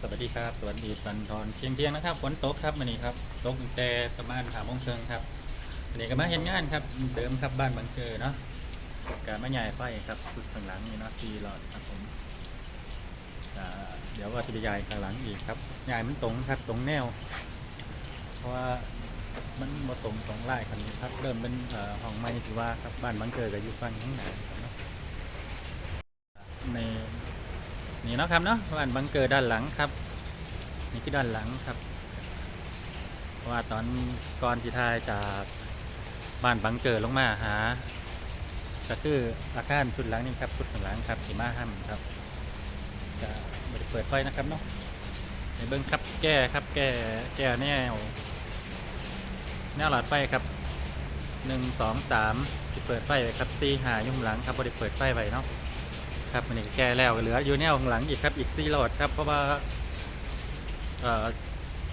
สวัสดีครับสวัสดีตอนตอนเที่ยงเที่ยงๆนะครับฝนตกครับวันนี้ครับตกแต่ประมาณสามโมงเชิงครับวันนี้ก็มาเห็นงานครับ เดิมครับบ้านบางเกอเนาะการไมาใหญ่ไฟครับสุดข้างหลังนี่เนาะทีหลอดครับผมเดี๋ยวก็จะไปย้ายข้างหลังอีกครับย้ายมันตรงครับตรงแนว เพราะว่ามันมาตรงตรงไล่คันนี้ครับ เริ่มเป็นเอ่อห้องไม้ที่ว่าครับบ้านบางเกอกับอยู่ฝั่งข้างหน้าครับเนาะใน นี่นะครับเนาะบ้านบังเกอร์ด้านหลังครับนี่คือด้านหลังครับเพราะว่าตอนก่อนที่ทายจากบ้านบังเกอร์ลงมาหาก็คืออาคารชุดหลังนี่ครับชุดข้างหลังครับสีมาห้ามครับจะไม่ได้เปิดไฟนะครับเนาะในเบิ้งครับแก้ครับแก้แก้แนวแนวหลอดไฟครับหนึ่งสองสามที่เปิดไฟไว้ครับสี่หายุ่มหลังครับไม่ได้เปิดไฟไว้เนาะ ครับมันนี่แก้แล้วเหลืออยู่แนวข้างหลังอีกครับอีก4หลอดครับเพราะว่า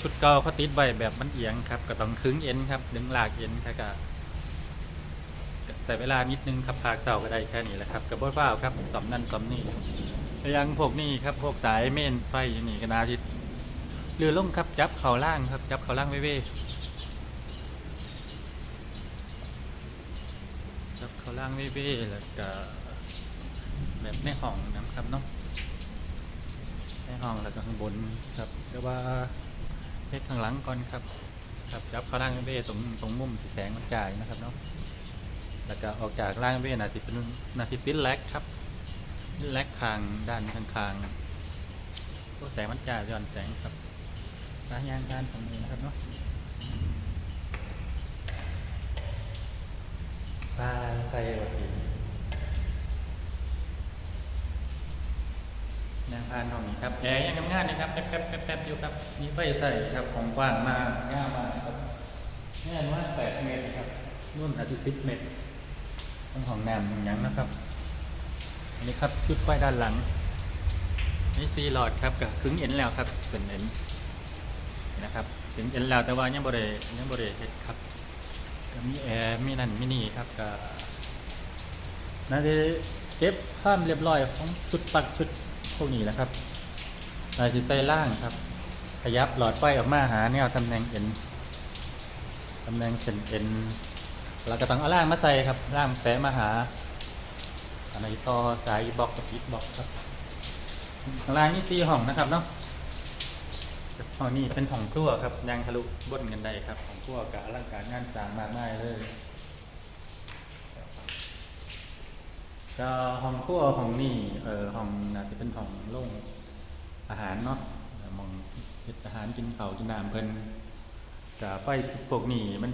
ชุดเก่าเขาติดไว้แบบมันเอียงครับก็ต้องคึงเอ็นครับดึงหลากเอ็นครับก็ใส่เวลานิดนึงครับพากเสาก็ได้แค่นี้แหละครับกับบดฟ้าครับสมนั่นสมนี่ยังพวกนี้ครับพวกสายเมนไฟย่างนี่ก็นาทิตเรือลงครับจับเข่าล่างครับจับเข่าล่างเว่จับเข่าล่างเว่แล้วก็ แบบในห้องนะครับเนาะในห้องแล้วก็ข้างบนครับแต่ว่าเฮ็ดข้างหลังก่อนครับครับจับเข้าล่างเบ้ตรงตรงมุมที่แสงมันจ่ายนะครับเนาะแล้วก็ออกจากล่างเบ้นาทีเป็นนาทีปิดแลกครับปิดแลกคางด้านข้างๆตัวแสงมันจ่ายย้อนแสงครับสายยางการของนี้นะครับเนาะปลาไฟวัดอิ นางพานห้องนี้ครับแอร์ยังทำงานนะครับแป๊บแป๊บแป๊บแป๊บอยู่ครับมีไฟใส่ครับของกว้างมากง่ายมากครับแน่นว่าแปดเมตรครับนุ่นอาจจะสิบเมตรต้องห้องน้ำอย่งนะครับอันนี้ครับจุดไฟด้านหลังนี่ซีหลอดครับกับครึ่งเอ็นแล้วครับเป็นเอ็นนะครับถึงเอ็นแล้วแต่ว่ายังบริยังบริเฮ็ดครับมีแอร์มีนั่นมีนี่ครับก็น่าจะเก็บข้ามเรียบร้อยของชุดปักชุด พวกนี้แหละครับลายสิใส่ล่างครับ ขยับหลอดไฟออกมาหาแนวตำแหน่งเอ็นตำแหน่งเส้นเอ็นเราก็ต้องเอาล่างมาใส่ครับล่างแปะมาหาอะไรต่อสายบล็อกกับอีกบล็อกครับข้างล่างนี่ซีห้องนะครับเนาะห้องนี้เป็นห้องครัวครับยางทะลุบนกันได้ครับห้องครัวกับอลังการงานสร้างมากมายเลย ก็ห้องครัวห้องนี่เออห้องน่าจะเป็นห้องโล่งอาหารเนาะมองเฮ็ดอาหารกินข้ากินน้ำเพิ่นก็ไฟพวกนี้มัน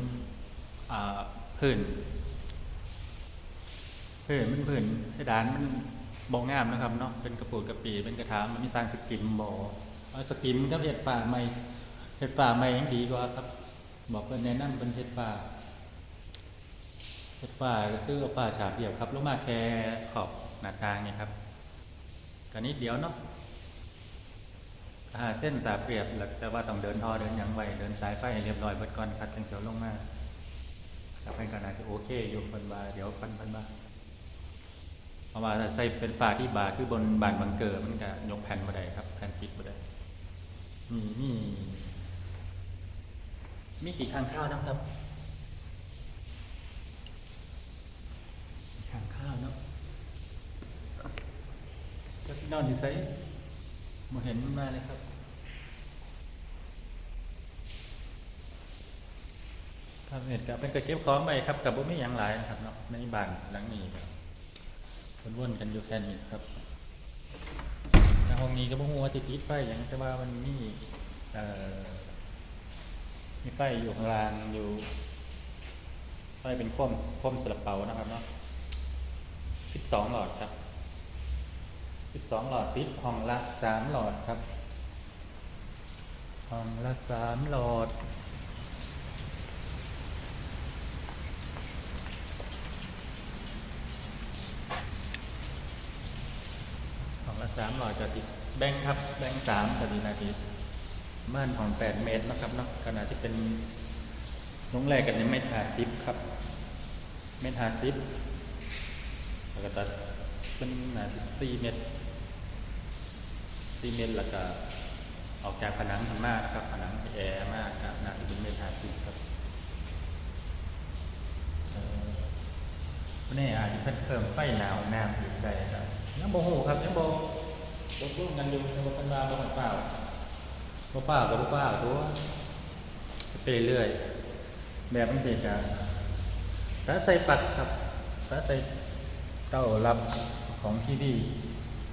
อ่าพื้นพื้นมันพื้นเพดานมันบ่งามนะครับเนาะเป็นกระปูดกระปีเป็นกระถางมันมีสร้างสกิมบ่เอาสกิมกับเฮ็ดป่าใหม่เฮ็ดป่าใหม่ยังดีกว่าครับ บอกเพิ่นแนะนำเพิ่นเฮ็ดป่า ป่าก็คือเอาป่าฉาบเดียวครับลงมาแค่ขอบหน้าต่างนี่ครับก็นิดเดียวเนาะอ่าเส้นสาเปรียบแล้วแต่ว่าต้องเดินท่อเดินยังไวเดินสายไฟให้เรียบร้อยเบิดก่อนครับจังเสียวลงมาแต่เพิ่นก็น่าจะโอเคอยู่พิ่นว่าเดี๋ยวพิ่นพิ่นว่าเพราะว่าใส่เป็นฝาที่บาคือบนบานบังเกอร์มันก็ยกแผ่นบ่ได้ครับแผ่นปิดบ่ได้นี่นี่มีขี่ข้างข้าวนะครับ ทาน ข้าวเนาะก็นอนอยู่ไซมาเห็นมันมาเลยครับครับเห็นกับเป็นกระเก็บของไปครับกับบุไม่ยังหลายนะครับเนาะในบ้านหลังนี้ครับวนๆกันอยู่แค่นี้ครับทางห้องนี้ก็บ่ฮู้ว่าสิติดไฟหยังแต่ว่ามันมีเอ่อมีไฟอยู่ข้างล่างอยู่ไฟเป็นคว่ำคว่ำสลับเปานะครับเนาะ สิบสองหลอดครับสิบสองหลอดติดห้องละสามหลอดครับ ห้องละสามหลอดห้องละสามหลอดจะติดแบ่งครับ แบ่งสามต่อดีนาทีม่านของแปดเมตรนะครับเนาะขนาดที่เป็นลงแรกกันในเมตรห้าสิบครับ เมตรห้าสิบ แล้วก็ตัดเป็นหนาสี่เมตรสี่เมตรแล้วก็ออกจากผนังทำมากนะครับผนังแอร์มากครับหน่าจะเป็นเมทาสิบครับเอ่อวันนี้อาจจะเพิ่มไฟหนาวน้ำอีกได้ครับยังโมโหครับยังโบโบรุ่งกันอยู่ยังโบกันมาบกันเปล่าโบเปล่ากับโบเปล่าตัวไปเรื่อยแบบมันเป็นการถ้าใส่ปัดครับถ้าใส่ เต้ารับของทีวี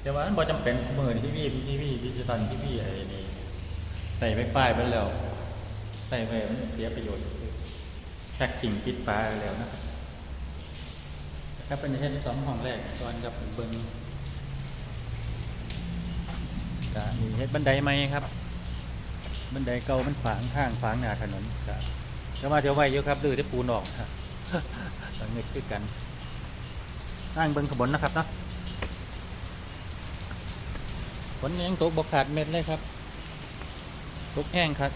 แต่ว่ามันบ่จำเป็นมือทีวีทีวีดิจิตอลทีวีอะไรนี่ใส่ไฟฟ้าไปแล้วใส่ไปมันเสียประโยชน์แพ็กกิ่งปิดฟ้าไปแล้วนะครับเป็นเช่นสองห้องแรกตอนกับเบิงก็มีเฮ็ดบันไดไหมครับ บันไดเก่ามันฝางข้างฝางหน้าถนนก็ก็มาเดี๋ยวไว้เยอะครับดื้อได้ปูนออกครับสังเกตคือกัน นั่งเบิงขบวนนะครับเนาะฝนยังตกบกขาดเม็ดเลยครับตกแห้งครับ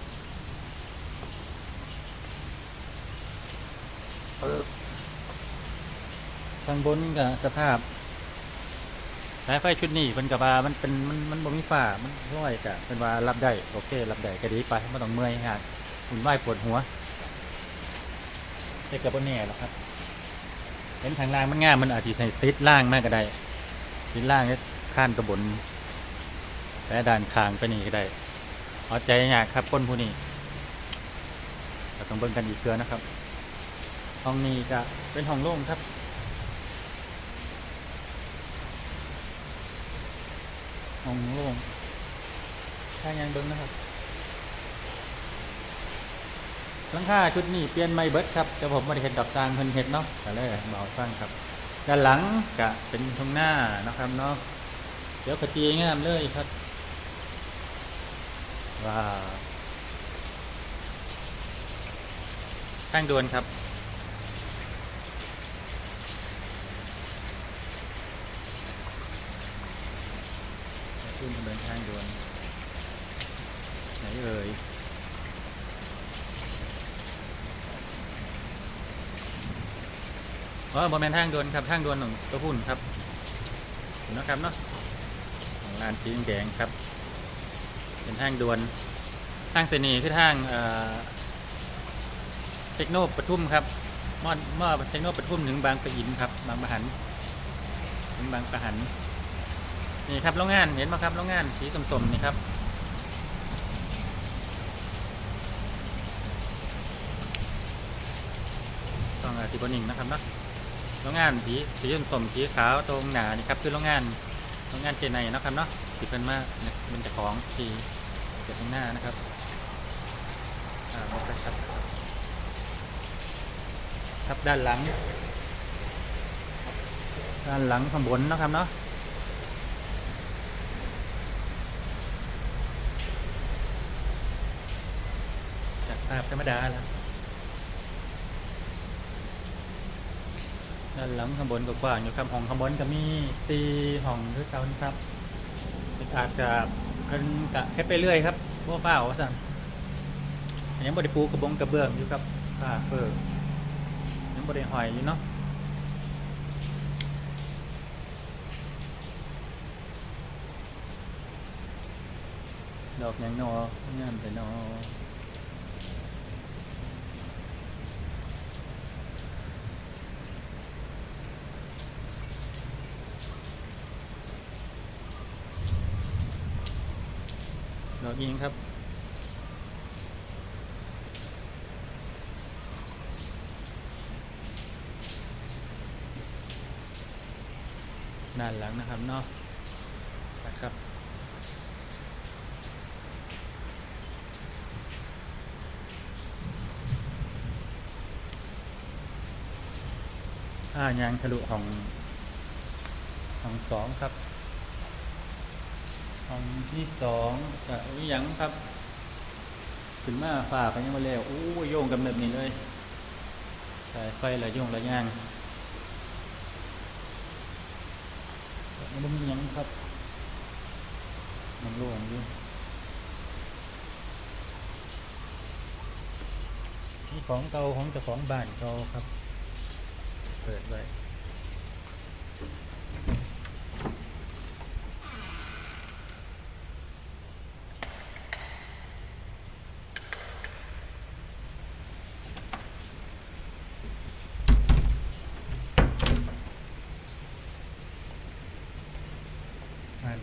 ข้างบนกับสภาพสายไฟชุดนี้เป็นกับว่ามันเป็นมันมันบ่มีฝ้ามันร้อยกะเป็นว่ารับได้โอเครับได้ก็ดีไปไม่ต้องเมื่อยฮะอุ่นไหวปวดหัวแต่กับบนแน่หรอกครับ เห็นทางล่างมันง่ามมันอาจจะใส่ติดล่างมากก็ได้ติดล่างนี่ข้านกระบนแต่ด่านคางไปนี่ก็ได้เอาใจยากครับคนผู้นี้เราต้องเบิ่งกันอีกเกือนะครับ ห้องนี้ก็เป็นห้องโล่งครับห้องโล่งถ้ายังเบิ้งนะครับ หลังคาชุดนี้เปลี่ยนไม่เบิดครับแต่ผมไม่ได้เห็นดอกจางเพิ่นเห็ดเนาะก็เลยเบาฟังครับด้านหลังก็เป็นตรงหน้านะครับเนาะเดี๋ยวขจีงามเลยครับว้าวทางด่วนครับขึ้นเดินทางด่วนไหนเอ่ย อ๋อบอแมนทางด่วนครับทางด่วนของตัวพุ่นครับเห็นะครับเนาะของลานสีแดงครับ เป็นทางด่วนทางเสนีคือทางเทคโนปทุมครับมอดมอดเทคโนปทุมถึงบางปะอินครับ บางปะหันถึงบางปะหันนี่ครับโรงงานเห็นไหมครับโรงงานสีสมๆนี่ครับต้องอธิบนิ่งนะครับเนาะ โรงงานสีสีส้มๆสีขาวตรงหนานี่ครับคือโรงงานโรงงานเจไนนะครับเนาะสีเป็นมากเนี่ยเป็นเจ้าของสีเกิดข้างหน้านะครับอ่าม่ค่อยชัดนะครับครับด้านหลัง ด้านหลังข้างบนนะครับเนาะจากภาพธรรมดาแล้ว ด้านหลังข้างบนก็กว้างอยู่ครับห้องข้างบนก็มีสี่ห้องด้วยเท่านี้ครับอาจจะเพิ่นกะแค่ไปเรื่อยครับพวกเปล่าสั่นยังบริปูกระบงกระเบื้องอยู่ครับผ้าเฟอร์ยังบริหอยอยู่เนาะดอกยังนองามแต่นอ ดอกยิงครับ ด้านหลังนะครับเนาะนะครับอ่ายางทะลุของของสองครับ องที่สองกับวิยังครับ ถึงมาฝ่าไปยังมาแล้วโอ้ยโยงกำเนิดนี่เลยสายไฟระโยงระย่างมันบ่มียังครับ มันโล่งอยู่นี่ของเก่าของเจ้าของบ้านเก่าครับ เปิดไว้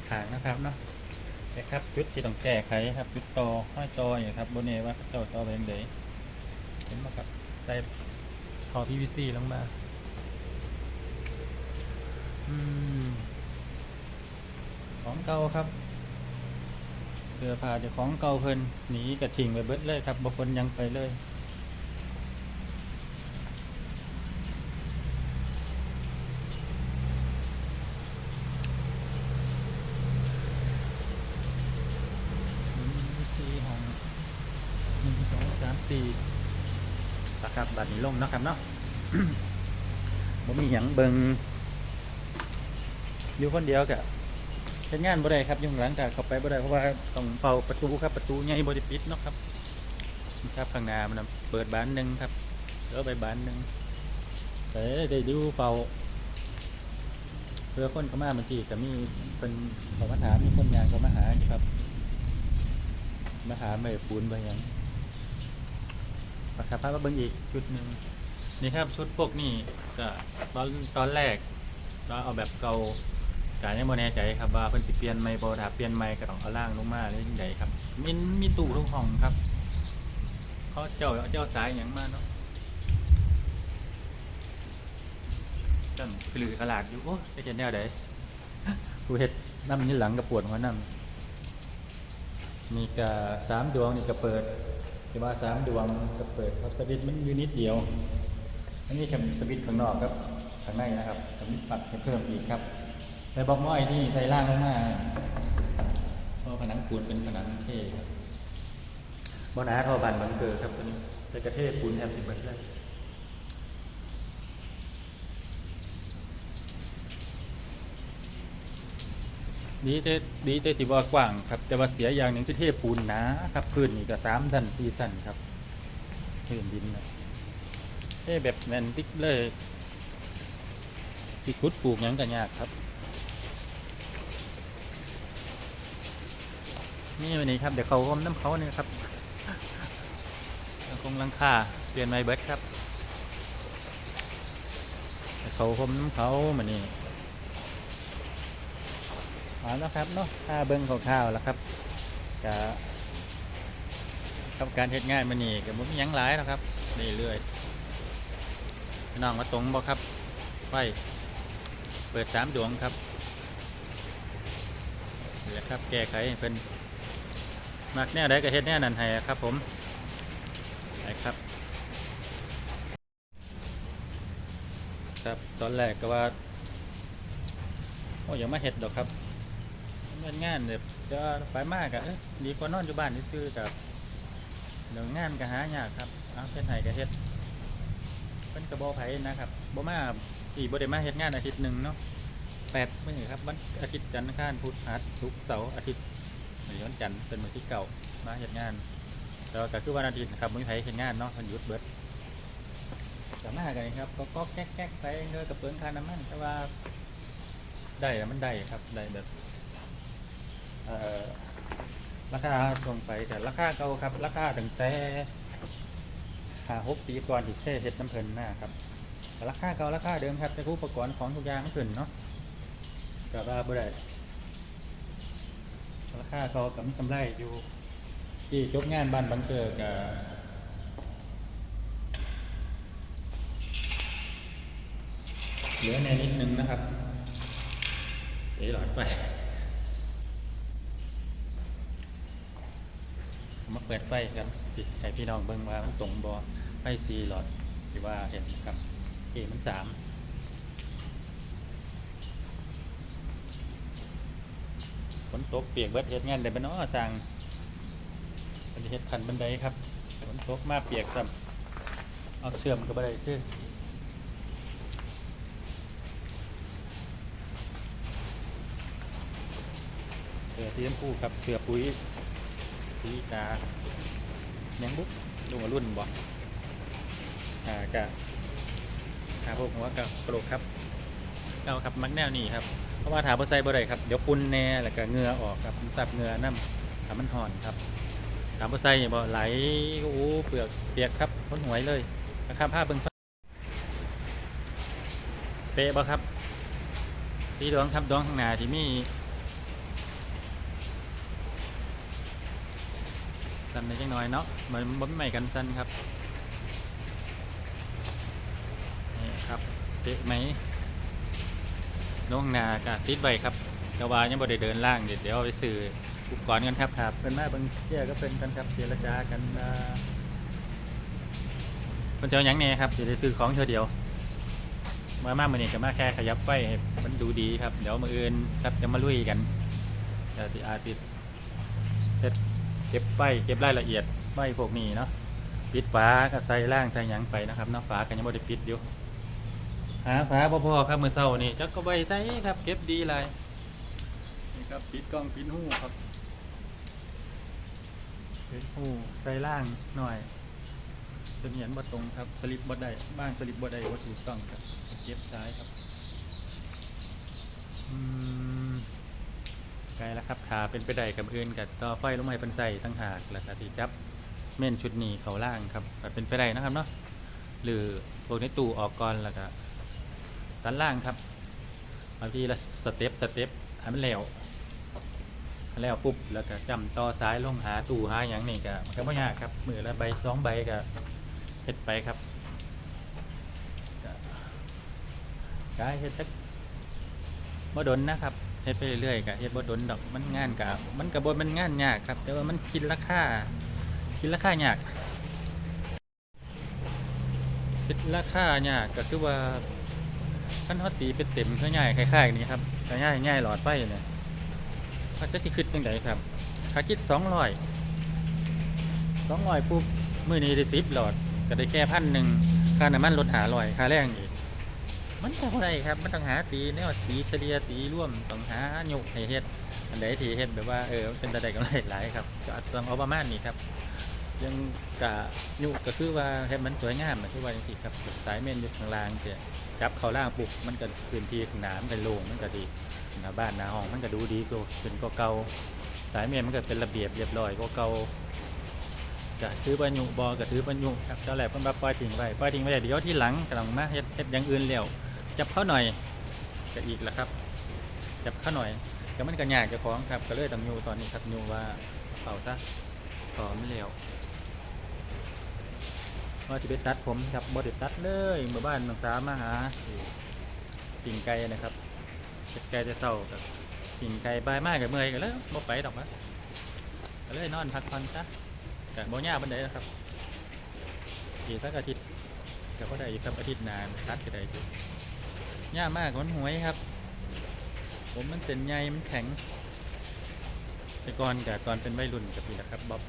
ค ขางนะครับเนาะแต่ ครับจุดที่ต้องแก้ไขครับจุดต่อห้อยต่ออย่างครับบนเนว่าเจ้าต่อไปยังไงเห็นไหมครับใส่ท่อ PVC ลงมาอืมของเก่าครับ เสื้อผ้าเดี๋ยวของเก่าเพิ่นหนีกระทิงไปเบิดเลยครับบางคนยังไปเลย หนึ่งสี่ห้องหนึ่งสองสามสี่ มีลงนะครับเนาะผมมีหยังเบิงอยู่คนเดียวกะเป็นงานบ่ได้ครับยุ่ข้างหลังกเข้าไปบ่ได้เพราะว่าต้องเป่าประตูครับประตูใหญ่บ่ได้ปิดเนาะครับนะครับข้างหน้ามันเปิดบานหนึ่งครับเดี๋ยวไปบานหนึ่งแต่ได้ดูเป่าเพื่อคนเข้ามาบางทีก็มีเป็นเขามาถามมีคนงานเขามาหาครับมาหาไม่ปูนไปยัง ประคับภาพมาเบิ่งอีกชุดหนึ่งนี่ครับชุดพวกนี้ก็ตอนตอนแรกเราเอาแบบเก่ากายังบ่แน่ใจครับว่าเพิ่นสิเปลี่ยนไหม่บ่ถ้าเปลี่ยนไหม่ก็ต้องเอาล่างลงมาเลยจังไดครับมีมีตู้ทุกห้องครับเขาเจ้าเจ้าสายหยังมากเนาะจังปลือขลาดอยู่โอ้จะเห็นแนวใดผู้เฮ็ดน้ำนี่หลังก็ปวดหัวน้ำนี่ก็สามดวงนี่ก็เปิด ที่ว่าสามดวงก็เปิดครับสวิตมันอยู่นิดเดียว อันนี้จะสวิตข้างนอกครับข้างในนะครับสวิตปัดเพิ่มอีกครับในบล็อกม้อยที่ใส่ล่างลงมาเพราะผนังปูนเป็นผนังเทครับบอนาทอบันมันเกิดครับตัวนี้เป็นกระเทศปูนแทบสิบเปอร์เซ็น ดีแต่ดีแต่ที่ว่ากว้างครับ แต่ว่าเสียอย่างหนึ่งคือเทปูนหนาครับพื้นนี่ก็สามสันสี่สันครับพื้นดินนะเทแบบแน่นติกเลยสิคุดปลูกยังกันยากครับนี่วันนี้ครับเดี๋ยวเขาคมน้ำเขาเนี่ยครับคงลังคาเปลี่ยนไม้เบิร์ดครับเดี๋ยวเขาคมน้ำเขามานี่ มาแล้วครับเนาะค่าเบิ้งข้าวๆแล้วครับจะกับการเฮ็ดงานมานี่กับมุมยังหลายแล้วครับเรื่อยๆน้องมาตรงบ่ครับไฟเปิดสามดวงครับนี่แหละครับแก้ไขเป็นมักแน่ได้ก็เฮ็ดแน่นันให้ครับ ผมไปครับ ครับตอนแรกก็ว่าโอ้ยังไม่เฮ็ดดอกครับ เงินงานแบบจะไปมากอะดีกว่านอนอยู่บ้านซื่อกับเดี๋ยวงานก็หายากครับเอาเฮ็ดให้ก็เฮ็ดเป็นกระบอกไผนะครับบ่มาอีบ่ได้มาเฮ็ดงานอาทิตย์หนึ่งเนาะแปดมื้อครับวันอาทิตย์จันทร์อังคารพุธพฤหัสศุกเสาร์อาทิตย์ในวันจันทร์เป็นวันที่เก่ามาเห็นงานแต่ว่าก็คือวันอาทิตย์นะครับมื้อไทยเห็นงานเนาะมันหยุดเบิดสามารถกันครับก็ก็แก๊กแก๊กไปเงินกับเปลืองค่าน้ำมันแต่ว่าได้มันได้ครับได้แบบ ราคาลงไปแต่ราคาเก่าครับ ราคาตั้งแต่หาหกปีก่อนที่แค่เฮ็ดน้ำเพลินนะครับแต่ราคาเก่าราคาเดิมครับแต่ผู้อุปกรณ์ของทุกอย่างมันขึ้นเนาะก็ว่าบ่ได้ราคาเขากับมีกำไรอยู่ที่จบงานบ้านบังเกิดกับเหลือในนิดนึงนะครับเอ๋หลอดไป มาเปิดไฟครับสิให้พี่น้องเบิ่งว่ามันตรงบอไฟสีหลอดที่ว่าเห็นครับเอมันสามฝนตกเปียกเบิดเฮ็ดงานได้บ่เนาะสั่งเพิ่นเฮ็ดคันบันไดครับฝนตกมาเปียกซ้ำเอาเชื่อมก็บ่ได้คือเสือสีชมพูครับเสือปุ๋ย ปุ๋ยกาแมงบุ๊กลุงรุ่นบ่อ่ากะหาพวกหัวกับกระโหลกครับเอาครับมักแนวนี้ครับเพราะว่าถาบ่ใส่บ่ได้ครับเดี๋ยวปุ่นแน่แล้วก็เหงื่อออกครับมับเหงื่อน้ำถามันห่อนครับถาบ่ใส่บ่ไหลโอ้เปลือกเปียกครับพ้นหวยเลยนะครับภาเบิ่งเป๊ะบ่ครับสีดวงครับดวงข้างหน้าที่มี สั่นในจังน้อยเนาะมันบ่มีใหม่กันสั่นครับนี่ครับเตะไหมน้องนากะติดไว้ครับแต่ว่ายังบ่ได้เดินล่างเดี๋ยวเดี๋ยวเอาไปซื้ออุปกรณ์กันครับครับเป็นมาเบางเที่ยก็เป็นกันครับเจรจากันมาคนจะเอาหยังเนี่ยครับจะได้ซื้อของเท่าเดียวมามามือนี้ก็มาแค่ขยับไฟให้มันดูดีครับ เดี๋ยวมืออื่นครับจะมาลุยกันจะติอาติดเฮ็ด เก็บไฟเก็บรายละเอียดไฟพวกนี้เนาะปิดฝาก็ใส่ล่างใส่ยังไปนะครับเนาะฝาก็ยังบ่ได้ปิดอยู่หาฝาบ่พอครับมือเช้านี่จักก็ใบใส่ครับ เก็บดีหลยนี่ครับปิดกล้องปิดหูครับปิดหูใส่ล่างหน่อยเสมียนบ่ตรงครับสลิปบ่ได้บ้างสลิปบ่ได้บ่ถูกต้องครับเก็บซ้ายครับอืม ไกลแล้วครับขาเป็นไปได้กับอื่นกับต่อไฟลงมาให้เป็นใส่ตั้งหากแล้วก็ที่จับ เม่นชุดนี้เขาล่างครับก็เป็นไปได้นะครับเนาะหรือพวกในตู้ออกก่อนแล้วก็ตันล่างครับบางทีละสเต็ปสเต็ปให้มันแล้วแล้วปุ๊บแล้วก็จำต่อซ้ายลงหาตู้หาอย่างนี้ก็มันก็ไม่ยากครับมือละใบสองใบก็เฮ็ดไปครับก็เฮ็ดจักบ่ดนนะครับ เฮ็ดไปเรื่อยๆก็เฮ็ดบ่ดนดอกมันงานก็มันก็บ่มันงานยากครับ แต่ว่ามันคิดราคาคิดราคายากคิดราคายากก็คือว่าคันเฮาตีเป็นเต็มซะง่ายคล้ายๆนี่ครับก็ง่ายง่ายหลอดไฟเนี่ยเขาจะสิคิดจังไดครับค่าคิด200 200ปุ๊บมื้อนี้ได้10หลอดก็ได้แค่พันหนึ่งค่าน้ำมันลดหาร้อยค่าแรงอีก มันจะอะไรครับ มันต้องหาตีแนวตีเฉลี่ยตีร่วมต้องหาหยกให้เฮ็ดอันใดที่เฮ็ดแบบว่าเออเป็นตะไดกำไรหลายครับก็อาจจะต้องเอาประมาณนี้ครับ ยังกะหยุกก็คือว่าให้มันสวยงามเหมือนที่ว่าจังซี่ครับสายเมนอยู่ข้างล่างเสียจับเขาล่างปุ๊บมันก็พื้นที่ข้างหน้ามันก็โล่งมันก็ดีหน้าบ้านหน้าห้องมันก็ดูดีกว่าเป็นก็เก่าสายเมนมันก็เป็นระเบียบเรียบร้อยก็เก่าจะถือปัญญุบอก็ถือปัญญุครับเจ้าแหลกเพิ่นว่าปล่อยทิ้งไว้ปล่อยทิ้งไว้เดี๋ยวที่หลังก็ต้องมาเฮ็ดเฮ็ดอย่างอื่นแล้ว จับเข้าหน่อยจะอีกแล้วครับ จับเข้าหน่อยก็มันก็ยากเจ้าของครับก็เลยต้องยูตอนนี้ครับยูว่าเป่าซะพร้อมแล้วว่าจะไปตัดผมครับบไดิตัดเลยหมู่บ้านน้องสามาหาปิ่งไก่นะครับเก็บไก่จะเศร้ากับปิ่งไก่บายมากกับเมื่อยกันแล้วบ่ไปดอกนะก็เลยนอนพักผ่อนซะกับโบย่าบันไดนะครับอีกสักอาทิตย์ก็ได้อีกครับอาทิตย์นานตัดก็ได้อ ย่ากมากมันหวยครับ ผมมันเส้นใยมันแข็งแต่ก่อนกับก่อนเป็นวัยรุ่นกับนี่แหละครับบ๊อบ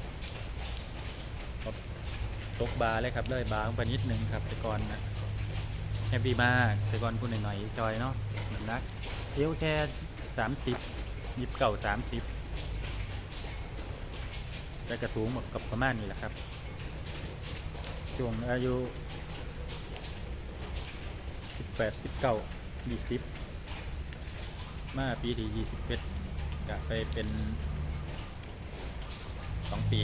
บ๊อบตกบาร์เลยครับเลยบาร์ลงไปนิดนึงครับแต่ก่อนนะแฮปปี้มากแต่ก่อนพูดหน่อยๆจอยเนาะหนักเอวแค่สามสิบยิบเก่าสามสิบแต่กระสูงหมดกับประมาณนี้แหละครับช่วงอายุ แปดสิบเก้ายี่สิบมาปีที่ยี่สิบเอ็ดกะไปเป็นสองปี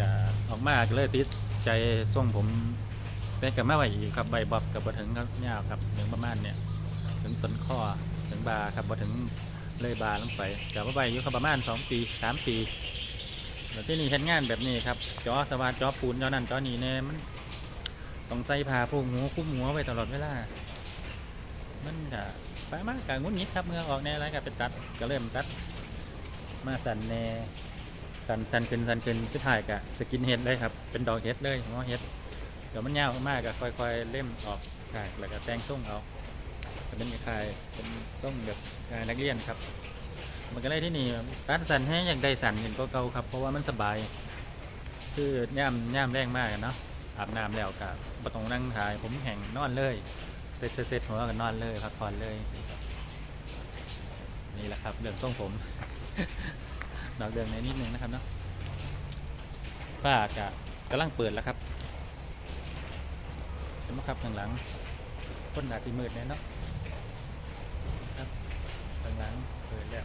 กะออกมาก็เลยติดใจส่งผมเป็นกับมาไหวอีกครับใบบอบกับบถึงครับยาวครับถึงประมาณเนี่ยถึงต้นข้อถึงบาครับบถึงเลยบาลงไปกับว่าใบอยู่ครับประมาณสองปีสามปีแล้วที่นี่เห็นงานแบบนี้ครับจอสว่านจอปูนจอนั่นจอนี่เนี่ยมัน ต้องใส่ผ้าผูกหัวคุ้มหัวไว้ตลอดเวลา มันก็ไปมากกับงุ้นงิดครับเมื่อออกแน่แล้วก็เป็นตัดก็เริ่มตัด มาสันแน่สันสันขึ้นสันขึ้นสุดท้ายก็สกินเฮดเลยครับ เป็นดอกเฮดเลยงอเฮดเดี๋ยวมันยาวมากก็ค่อย ๆ เล่มออกขายแล้วก็แต่งส่งเอาจะเป็นคล้ายเป็นส่งแบบนักเรียนครับมันก็เลยที่นี่ตัดสันให้อย่างใดสั่นเห็นก็เก่าครับ เพราะว่ามันสบาย คือย่ำย่ำแรงมากเนาะ อาบน้ำแล้วกับบต้องนั่งถ่าย ผมแห่งนอนเลยเสร็จเสร็จหัวกันอนเลยพักผ่อนเลย นี่แหละครับเรื่องทรงผมดอกเดืองในนิดนึงนะครับเนาะฝ้ากะกำลังเปิดแล้วครับเห็นไหมครับข้างหลังต้นดาตีมืดแน่เนาะครับข้างหลังเปิดแล้ว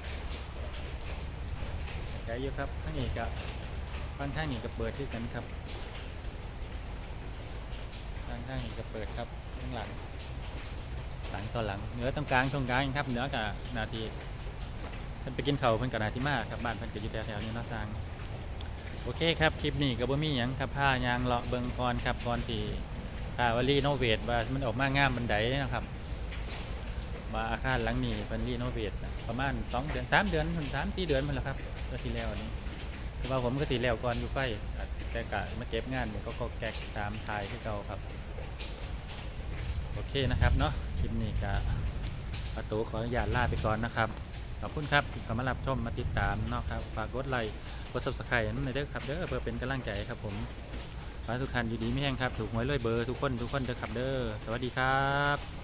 ใจเยอะครับข้างนี้กับข้างข้างนี้ก็เปิดที่กันครับ ข้างข้างนี้ก็เปิดครับข้างหลัง หลังต่อหลังเหนือตรงกลางตรงกลางครับเหนือกับนาทีเพิ่นไปกินเข้าวเพิ่นก็น่าสิมาครับบ้านเพิ่นก็อยู่แถวๆนี้เนาะทางโอเคครับคลิปนี้ก็บ่มีหยังครับผ้ายางเลาะเบิงก่อนครับก่อนที่ถ้าวารีโนเวทว่ามันออกมางามบันไดนะครับว่าอาคารหลังนี้เพิ่นรีโนเวทนะประมาณ2เดือน3เดือนถึง3 4เดือนมันแล้วครับก็ที่แล้วนี้คือว่าผมก็สิแล้วก่อนอยู่ไฟแต่กะมาเก็บงานนี่ก็ก็แกกตามทายคือเก่าครับ เคนะครับเนาะคลิปนี้ก็ประตูขออนุญาตลาไปก่อนนะครับ ขอบคุณครับที่เข้ามารับชมมาติดตามเนาะครับฝากกดไลค์กด subscribe นั่นเลยด้อครับเด้อเพื่อเป็นกำลังใจครับผมขอให้ทุกท่านอยู่ดีไม่แห้งครับ ถูกหวยรวยเบอร์ทุกคนทุกคนเด้อครับเด้อสวัสดีครับ